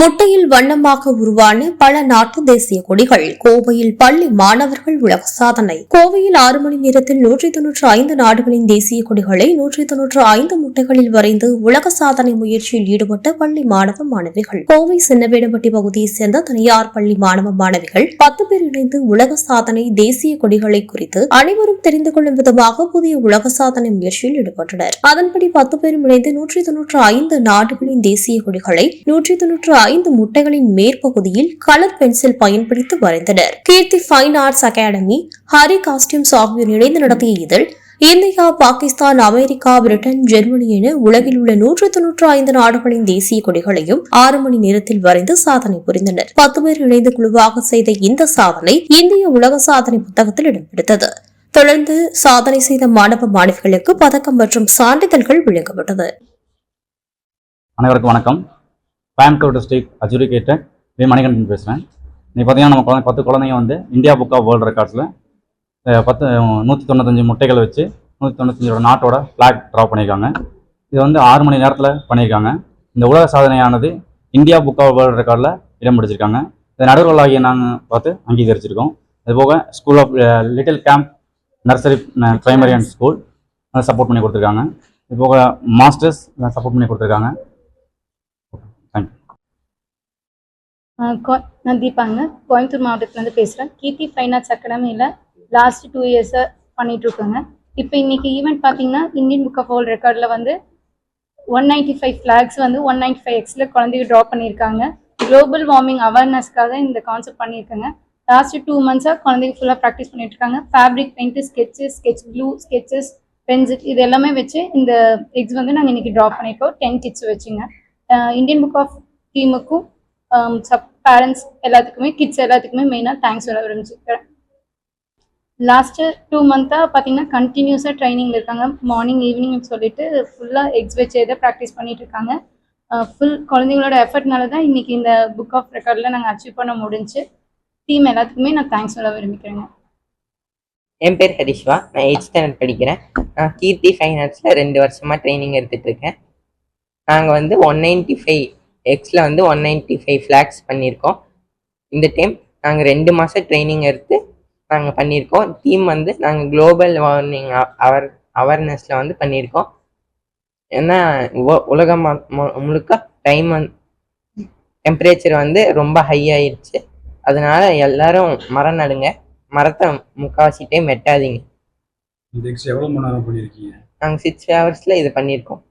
முட்டையில் வண்ணமாக உருவான பல நாட்டு தேசிய கொடிகள். கோவையில் பள்ளி மாணவர்கள் உலக சாதனை. கோவையில் ஆறு மணி நேரத்தில் நூற்றி தொன்னூற்று ஐந்து நாடுகளின் தேசிய கொடிகளை நூற்றி தொன்னூற்று ஐந்து முட்டைகளில் வரைந்து உலக சாதனை முயற்சியில் ஈடுபட்ட பள்ளி மாணவ மாணவிகள். கோவை சின்னவேடம்பட்டி பகுதியைச் சேர்ந்த தனியார் பள்ளி மாணவ மாணவிகள் பத்து பேர் இணைந்து உலக சாதனை தேசிய கொடிகளை குறித்து அனைவரும் தெரிந்து கொள்ளும் விதமாக புதிய உலக சாதனை முயற்சியில் ஈடுபட்டனர். அதன்படி பத்து பேரும் இணைந்து நூற்றி தொன்னூற்று ஐந்து நாடுகளின் தேசிய கொடிகளை நூற்றி தொன்னூற்று ஐந்து முட்டைகளின் மேற்பகுதியில் கலர் பென்சில் பயன்படுத்தி வரைந்தனர். Keerthi fine arts academy Hari costumes ஆகியோர் இணைந்து நடத்திய இதில் India Pakistan America Britain Germany என உலகில் உள்ள நூற்று தொன்னூற்று ஐந்து நாடுகளின் தேசிய கொடிகளையும் ஆறு மணி நேரத்தில் வரைந்து சாதனை புரிந்தனர். பத்து பேர் இணைந்து குழுவாக செய்த இந்த சாதனை இந்திய உலக சாதனை புத்தகத்தில் இடம்பிடித்தது தொடர்ந்து சாதனை செய்த மாணவ மாணவிகளுக்கு பதக்கம் மற்றும் சான்றிதழ்கள் வழங்கப்பட்டது. அனைவருக்கும் வணக்கம். Coimbatore state adjudicated V Manikandan பேசுகிறேன் இன்னைக்கு பார்த்தீங்கன்னா நம்ம குழந்தை பத்து குழந்தைங்க வந்து இந்தியா புக் ஆஃப் வேர்ல்டு ரெக்கார்ட்ஸில் பத்து நூற்றி தொண்ணூத்தஞ்சு முட்டைகள் வச்சு நூற்றி தொண்ணூத்தஞ்சோட நாட்டோட ஃப்ளாக் ட்ரா பண்ணியிருக்காங்க இது வந்து ஆறு மணி நேரத்தில் பண்ணியிருக்காங்க இந்த உலக சாதனையானது இந்தியா புக் ஆஃப் வேர்ல்டு ரெக்கார்டில் இடம் பிடிச்சிருக்காங்க. இதை நடுவர்களாகிய நாங்கள் பார்த்து அங்கீகரிச்சிருக்கோம். அதுபோக school of little camp nursery primary and school அதை சப்போர்ட் பண்ணி கொடுத்துருக்காங்க. இது போக மாஸ்டர்ஸ் சப்போர்ட் பண்ணி கொடுத்துருக்காங்க. நான் தீபாங்க கோயம்புத்தூர் மாவட்டத்துலேருந்து பேசுகிறேன் கீர்த்தி ஃபைன் ஆர்ட்ஸ் அகாடமியில் லாஸ்ட் டூ இயர்ஸாக பண்ணிகிட்ருக்கோங்க இப்போ இன்னைக்கு ஈவெண்ட் பார்த்தீங்கன்னா இந்தியன் புக் ஆஃப் வேர்ல்ட் ரெக்கார்டில் வந்து ஒன் நைன்டி ஃபைவ் ஃப்ளாக்ஸ் வந்து ஒன் நைன்டி ஃபைவ் எக்ஸில் குழந்தைங்க ட்ரா பண்ணியிருக்காங்க. குளோபல் வார்மிங் அவேர்னஸ்க்காக இந்த கான்செப்ட் பண்ணியிருக்காங்க. லாஸ்ட் டூ மந்த்ஸாக குழந்தைங்க ஃபுல்லாக ப்ராக்டிஸ் பண்ணிட்டு இருக்காங்க. Fabric paint sketches sketch blue sketches pencil இது எல்லாமே வச்சு இந்த எக்ஸ் வந்து நாங்கள் இன்றைக்கி ட்ரா பண்ணியிருக்கோம் டென் கிட்ஸ் வச்சுங்க. இந்தியன் புக் ஆஃப் டீமுக்கும் Um, சப் பேரண்ட்ஸ் எல்லாத்துக்குமே கிட்ஸ் எல்லாத்துக்குமே மெயினாக தேங்க்ஸ் சொல்ல விரும்பிச்சுக்கிறேன் லாஸ்ட்டு டூ மந்த்தாக பார்த்தீங்கன்னா கண்டினியூஸாக ட்ரைனிங் இருக்காங்க. மார்னிங் ஈவினிங் சொல்லிட்டு ஃபுல்லாக எக்ஸ் வச்சு எதை ப்ராக்டிஸ் பண்ணிட்டு இருக்காங்க. Uh, ஃபுல் குழந்தைங்களோட எஃபர்ட்னால தான் இன்றைக்கி இந்த புக் ஆஃப் ரெக்கார்டில் நாங்கள் அச்சீவ் பண்ண முடிஞ்சு. டீம் எல்லாத்துக்குமே நான் தேங்க்ஸ் சொல்ல விரும்பிக்கிறேங்க என் பேர் ஹரிஷ்வா. நான் எயிட் ஸ்டாண்டர்ட் படிக்கிறேன். நான் கீர்த்தி ஃபைன் ஆர்ட்ஸில் ரெண்டு வருஷமாக ட்ரைனிங் எடுத்துகிட்டு இருக்கேன். நாங்கள் வந்து ஒன் நைன்ட்டி ஃபைவ் எக்ஸில் வந்து ஒன் நைன்ட்டி ஃபைவ் ஃப்ளாக்ஸ் பண்ணியிருக்கோம். இந்த டைம் நாங்கள் ரெண்டு மாதம் ட்ரைனிங் எடுத்து நாங்கள் பண்ணியிருக்கோம். டீம் வந்து நாங்கள் குளோபல் வார்மிங் அவர் அவேர்னஸில் வந்து பண்ணியிருக்கோம். ஏன்னா உலகம் முழுக்க டைம் வந்து டெம்பரேச்சர் வந்து ரொம்ப ஹை ஆயிடுச்சு அதனால எல்லாரும் மரம் நடுங்க. மரத்தை முக்கால்வாசி டைம் வெட்டாதீங்க. நாங்கள் சிக்ஸ் ஹவர்ஸில் இது பண்ணியிருக்கோம்.